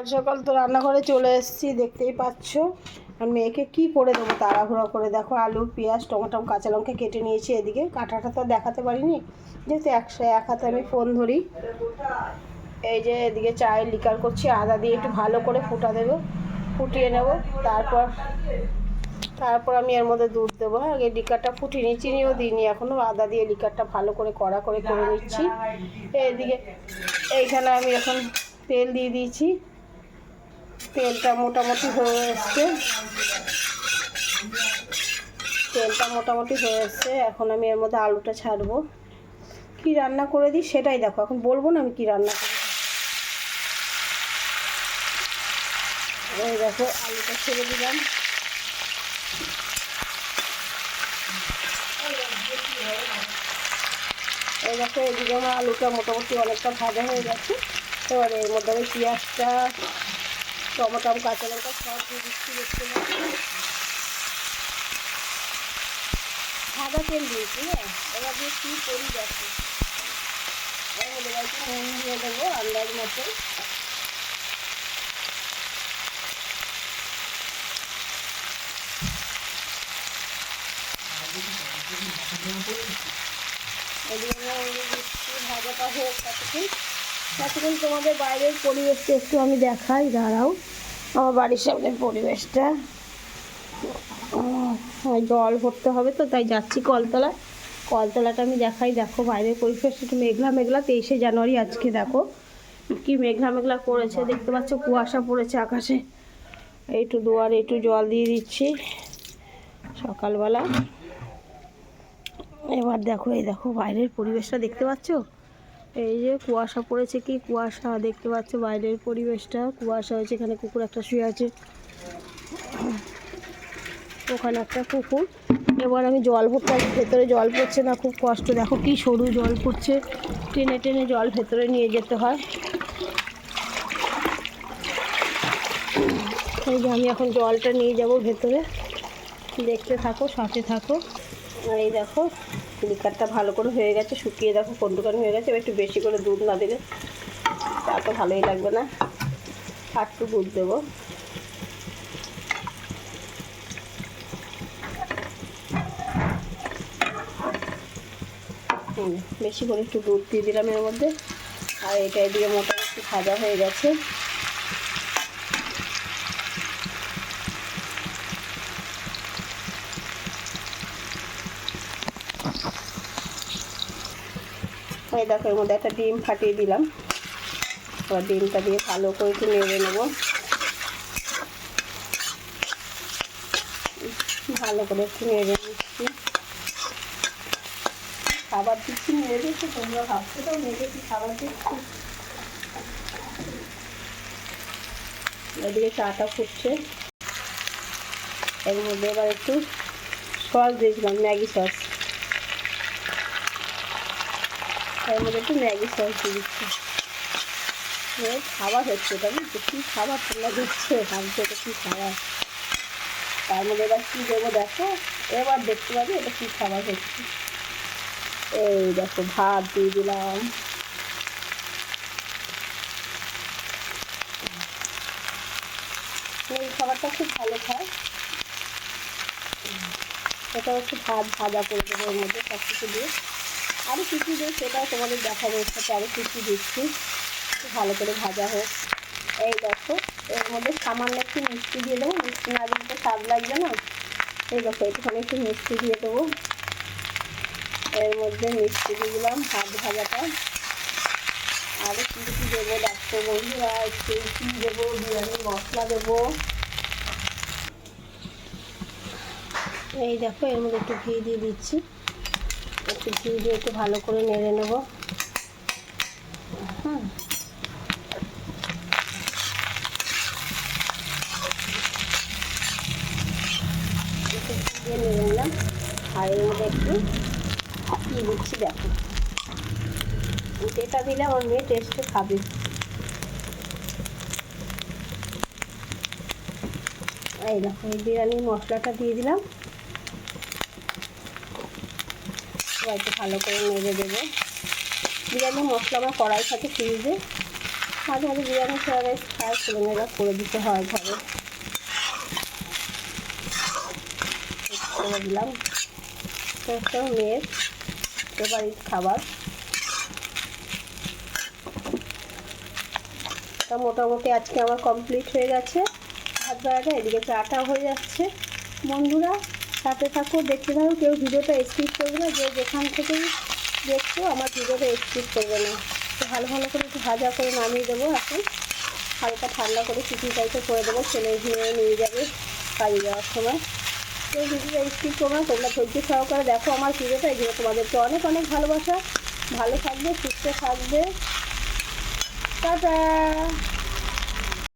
সকাল সকাল তো রান্নাঘরে চলে এসেছি, দেখতেই পাচ্ছ। আর মেয়েকে কি করে দেবো, তাড়াহুড়ো করে। দেখো আলু, পেঁয়াজ, টমেটো, কাঁচা লঙ্কা কেটে নিয়েছি এদিকে। কাঁটাটা তো দেখাতে পারিনি, যেহেতু একশো এক হাতে আমি ফোন ধরি। এই যে এদিকে চায়ের লিকার করছি, আদা দিয়ে একটু ভালো করে ফুটা দেবো, ফুটিয়ে নেব। তারপর তারপর আমি এর মধ্যে দুধ দেবো। আগে লিকারটা ফুটিয়ে নিই চিনিও দিইনি এখনও আদা দিয়ে লিকারটা ভালো করে কড়া করে করে নিচ্ছি। এদিকে, এইখানে আমি এখন তেল দিয়ে দিয়েছি। তেলটা মোটামুটি হয়ে এসছে। তেলটা মোটামুটি হয়ে এসছে। এখন আমি এর মধ্যে আলুটা ছাড়বো। কি রান্না করে দিই সেটাই দেখো। এখন বলব না আমি কি রান্না করি এই দেখো, আলুটা ছেড়ে দিলাম। এই দেখো, এদিকে আমার আলুটা মোটামুটি অনেকটা ভাজা হয়ে গেছে। এবার এর মধ্যে আমি পেঁয়াজটা টমেটো কাঁচা লঙ্কা সব দিয়ে দিচ্ছি দেখতে সাদা তেল দিয়েছি হ্যাঁ? এবার দিয়ে কী করি মধ্যে একটু নুন দিয়ে দেবো আন্দাজ মতো ভাজাটা হোক ততক্ষণ ততক্ষণ তোমাদের বাইরের পরিবেশটা একটু আমি দেখাই, দাঁড়াও। আমার বাড়ির সামনের পরিবেশটা। জল ভরতে হবে তো, তাই যাচ্ছি কলতলায়। কলতলাটা আমি দেখাই, দেখো বাইরের পরিবেশটা একটু মেঘলা মেঘলা, তেইশে জানুয়ারি আজকে, দেখো। কি মেঘলা মেঘলা করেছে, দেখতে পাচ্ছ কুয়াশা পড়েছে আকাশে। একটু দুয়ারে একটু জল দিয়ে দিচ্ছি সকালবেলা। এবার দেখো, এই দেখো বাইরের পরিবেশটা দেখতে পাচ্ছ? এই যে কুয়াশা পড়েছে কি কুয়াশা? দেখতে পাচ্ছ বাইরের পরিবেশটা। কুয়াশা হয়েছে, এখানে কুকুর একটা শুয়ে আছে। ওখানে একটা কুকুর। এবার আমি জল ভরতে ভেতরে জল পড়ছে না, খুব কষ্ট। দেখো কি সরু জল পড়ছে। টেনে টেনে জল ভেতরে নিয়ে যেতে হয়। এই যে আমি এখন জলটা নিয়ে যাব ভেতরে। দেখতে থাকো, সাথে থাকো। আর এই দেখো লিকারটা ভালো করে হয়ে গেছে, শুকিয়ে দেখো কন্টুকানি হয়ে গেছে একটু বেশি করে দুধ না দিলে তা তো ভালোই লাগবে না। একটু দুধ দেবো। বেশি করে একটু দুধ দিয়ে দিলাম এর মধ্যে। আর এটা এদিকে মোটামুটি ভাজা হয়ে গেছে। এই দেখো, এর মধ্যে একটা ডিম ফাটিয়ে দিলাম। এবার ডিমটা দিয়ে ভালো করে একটু নেড়ে নেব। ভালো করে একটু নেড়ে নিচ্ছি। খাবার দিচ্ছি, নেড়ে দিচ্ছি তোমরা ভাবছ তো, নেড়ে কি খাবার দিচ্ছি? এদিকে চাটা ফুটছে। এর মধ্যে এবার একটু সস দিয়েছিলাম ম্যাগি সস। এর মধ্যে একটু ম্যাগি সস দিয়ে দিচ্ছি। খাবার হচ্ছে এটা বুঝছ কী খাবার তোমরা দেখছ? ভাবছ এটা কী খাবার? তার মধ্যে এবার কী দেবো দেখো? এবার দেখতে পাবে এটা কী খাবার হচ্ছে। এই দেখো, ভাত দিয়ে দিলাম। এই খাবারটা খুব ভালো খায়। এটা হচ্ছে ভাত ভাজা করে দেবো এর মধ্যে সব কিছু দিয়ে। আরও কী কী দিই সেটাও তোমাদের দেখাবো সাথে আরও কী কী দিচ্ছি। ভালো করে ভাজা হোক। এই দেখো, এর মধ্যে সামান্য একটু মিষ্টি দিয়ে দেবো। মিষ্টি না দিলে তো স্বাদ লাগবে না। এই দেখো, একটুখানি একটু মিষ্টি দিয়ে দেবো। এর মধ্যে মিষ্টি দিয়ে দিলাম ভাত ভাজাটা। আরও কী কী দেবো দেখো বন্ধুরা, একটু কী দেবো বিরিয়ানি মশলা দেবো। এই দেখো, এর মধ্যে একটু ঘি দিয়ে দিচ্ছি। ঘি দিয়ে একটু ভালো করে নেড়ে নেব। দিয়ে নেড়ে নিলাম। আর এর মধ্যে একটু কী দিচ্ছি, দেখো। এটা দিলে আমার মেয়ে টেস্টে খাবে। এই দেখো, এই বিরিয়ানির মশলাটা দিয়ে দিলাম। এবার একটু ভালো করে নেড়ে দেবো। বিরিয়ানির মশলা আমার কড়াই থাকে ফ্রিজে মাঝে মাঝে বিরিয়ানি ফ্রাইড রাইস খায় ছেলেমেয়েরা করে দিতে হয় ঘরে। দিলাম। মেয়ের ফেভারিট খাবার। তা মোটামুটি আজকে আমার কমপ্লিট হয়ে গেছে। ভাত বেড়াটা, এদিকে চাটা হয়ে যাচ্ছে। বন্ধুরা সাথে থাকো দেখতে থাকো কেউ ভিডিওটা স্কিপ করবে না, যে যেখান থেকে দেখছ, আমার ভিডিওটা স্কিপ করবে না। তো ভালো ভালো করে একটু ভাজা করে নামিয়ে দেবো এখন। হালকা ঠান্ডা করে চিকেন টাইপে করে দেবো, ছেলে নিয়ে নিয়ে যাবে কাজে যাওয়ার সময়। কেউ ভিডিওটা স্কিপ করবে না, তোমরা ধৈর্য সহকারে দেখো আমার ভিডিওটা এগুলো তোমাদেরকে অনেক অনেক ভালোবাসা। ভালো থাকবে, সুস্থ থাকবে। টাটা!